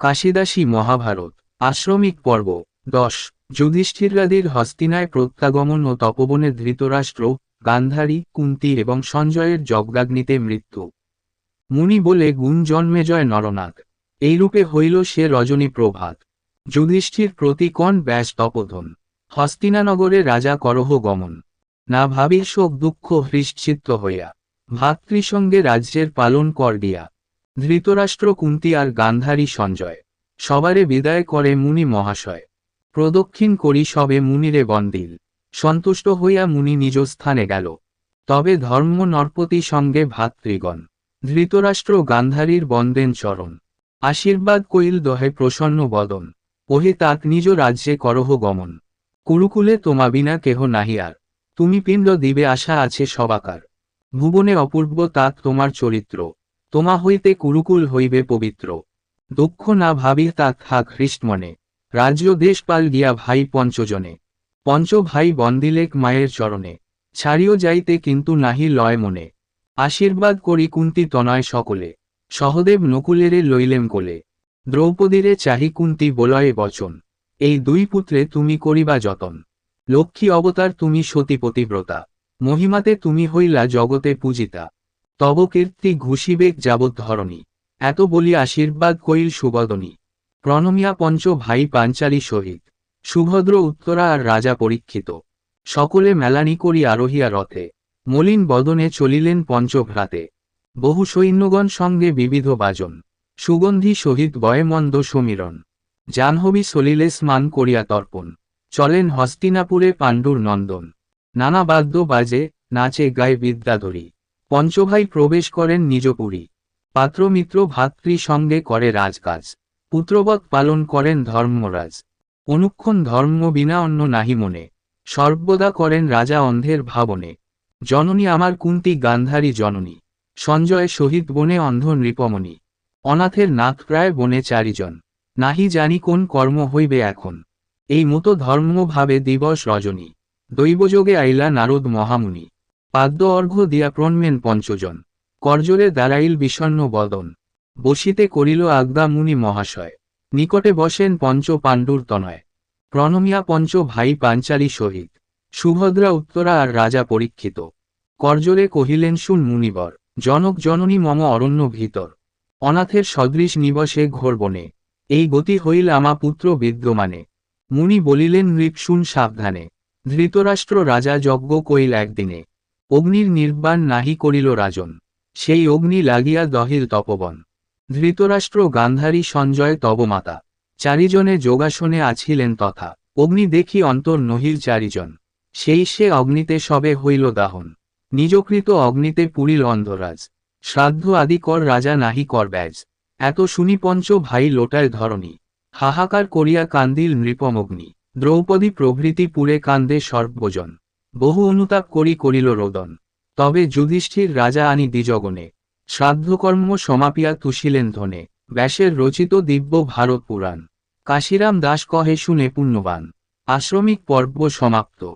কাশিদাসী মহাভারত, আশ্রমিক পর্ব, দশ যুধিষ্ঠিরাদির হস্তিনায় প্রত্যাগমন ও তপবনে ধৃতরাষ্ট্র, গান্ধারী, কুন্তি এবং সঞ্জয়ের যজ্ঞাগ্নিতে মৃত্যু। মুনি বলে, গুণ জন্মে জয় নরনাথ। এইরূপে হইল সে রজনী প্রভাত। যুধিষ্ঠির প্রতিকণ ব্যাস তপোধন? হস্তিনানগরে রাজা করহ গমন। না ভাবি শোক দুঃখ হৃশ্চিত্ত হইয়া। ভাতৃসঙ্গে রাজ্যের পালন কর দিয়া। ধৃতরাষ্ট্র কুন্তি আর গান্ধারী সঞ্জয়। সবারে বিদায় করে মুনি মহাশয়। প্রদক্ষিণ করি সবে মুনিরে বন্দিল। সন্তুষ্ট হইয়া মুনি নিজ স্থানে গেল। তবে ধর্ম নরপতি সঙ্গে ভাতৃগণ। ধৃতরাষ্ট্র গান্ধারীর বন্দেন চরণ। আশীর্বাদ কইল দহে প্রসন্ন বদন। ওহে তাক নিজ রাজ্যে করহ গমন। কুরুকুলে তোমা বিনা কেহ নাহি আর। তুমি পিণ্ড দিবে আশা আছে সবাকার। ভুবনে অপূর্ব তাক তোমার চরিত্র। তোমা হইতে কুরুকুল হইবে পবিত্র। দুঃখ না ভাবি তা থাক হৃষ্টমনে রাজ্য দেশপাল গিয়া ভাই পঞ্চজনে। পঞ্চ ভাই বন্দিলেক মায়ের চরণে। ছাড়িও যাইতে কিন্তু নাহি লয় মনে। আশীর্বাদ করি কুন্তি তনয় সকলে। সহদেব নকুলেরে লইলেম কোলে। দ্রৌপদীরে চাহি কুন্তি বলয়ে বচন। এই দুই পুত্রে তুমি করিবা যতন। লক্ষ্মী অবতার তুমি সতী পতিব্রতা মহিমাতে তুমি হইলা জগতে পূজিতা। তব কীর্তি ঘুষিবেগ যাবৎ ধরণী। এত বলি আশীর্বাদ কইল সুবদনী। প্রণমিয়া পঞ্চ ভাই পাঞ্চালী সহিত। সুভদ্র উত্তরা আর রাজা পরীক্ষিত। সকলে মেলানি করি আরোহিয়া রথে। মলিন বদনে চলিলেন পঞ্চভ্রাতে। বহু সৈন্যগণ সঙ্গে বিবিধ বাজন। সুগন্ধি সহিত বয়মন্দ সমীরণ। জাহ্নবী সলিলে স্নান করিয়া তর্পণ। চলেন হস্তিনাপুরে পাণ্ডুর নন্দন। নানা বাদ্য বাজে, নাচে গায়ে বিদ্যাধরী। পঞ্চভাই প্রবেশ করেন নিজপুরী। পাত্রমিত্র ভাতৃ সঙ্গে করে রাজকাজ। পুত্রবৎ পালন করেন ধর্মরাজ। অনুক্ষণ ধর্ম বিনা অন্য নাহি মনে। সর্বদা করেন রাজা অন্ধের ভাবনে। জননী আমার কুন্তি গান্ধারী জননী। সঞ্জয় শহীদ বনে অন্ধ নৃপমণি। অনাথের নাথ প্রায় বনে চারিজন। নাহি জানি কোন কর্ম হইবে এখন। এই মতো ধর্মভাবে দিবস রজনী। দৈবযোগে আইলা নারদ মহামুনি। পাদ্য অর্ঘ্য দিয়া প্রণমেন পঞ্চজন করজোরে দাঁড়াইল বিষণ্ণ বদন। বসিতে করিল আজ্ঞা মুনি মহাশয়, নিকটে বসেন পঞ্চ পাণ্ডুর তনয়। প্রণমিয়া পঞ্চ ভাই পাঞ্চালী শহীদ সুভদ্রা উত্তরা আর রাজা পরীক্ষিত। করজোরে কহিলেন, শুন মুনিবর, জনক জননী মম অরণ্য ভিতর। অনাথের সদৃশ নিবসে ঘোর বনে, এই গতি হইল আমা পুত্র বিদ্যমানে। মুনি বলিলেন, নৃপ, শুন সাবধানে। ধৃতরাষ্ট্র রাজা যজ্ঞ কইল একদিনে অগ্নির নির্বাণ নাহি করিল রাজন। সেই অগ্নি লাগিয়া দহিল তপবন। ধৃতরাষ্ট্র গান্ধারী সঞ্জয় তবমাতা চারিজনে যোগাসনে আছিলেন তথা। অগ্নি দেখি অন্তর নহিল চারিজন। সেই সে অগ্নিতে সবে হইল দাহন। নিজকৃত অগ্নিতে পুরিল অন্ধরাজ। শ্রাদ্ধ আদি কর রাজা নাহি কর ব্যাজ। এত শুনি পঞ্চ ভাই লোটায় ধরণী। হাহাকার করিয়া কান্দিল নৃপমগ্নি দ্রৌপদী প্রভৃতি পুরে কান্দে সর্বজন। বহু অনুতাপ করি করিল রোদন। তবে যুধিষ্ঠির রাজা আনি দ্বিজগণে, শ্রাদ্ধকর্ম সমাপিয়া তুষিলেন ধনে, ব্যাসের রচিত দিব্য ভারত পুরাণ। কাশিরাম দাস কহে শুনে পুণ্যবান, আশ্রমিক পর্ব সমাপ্ত।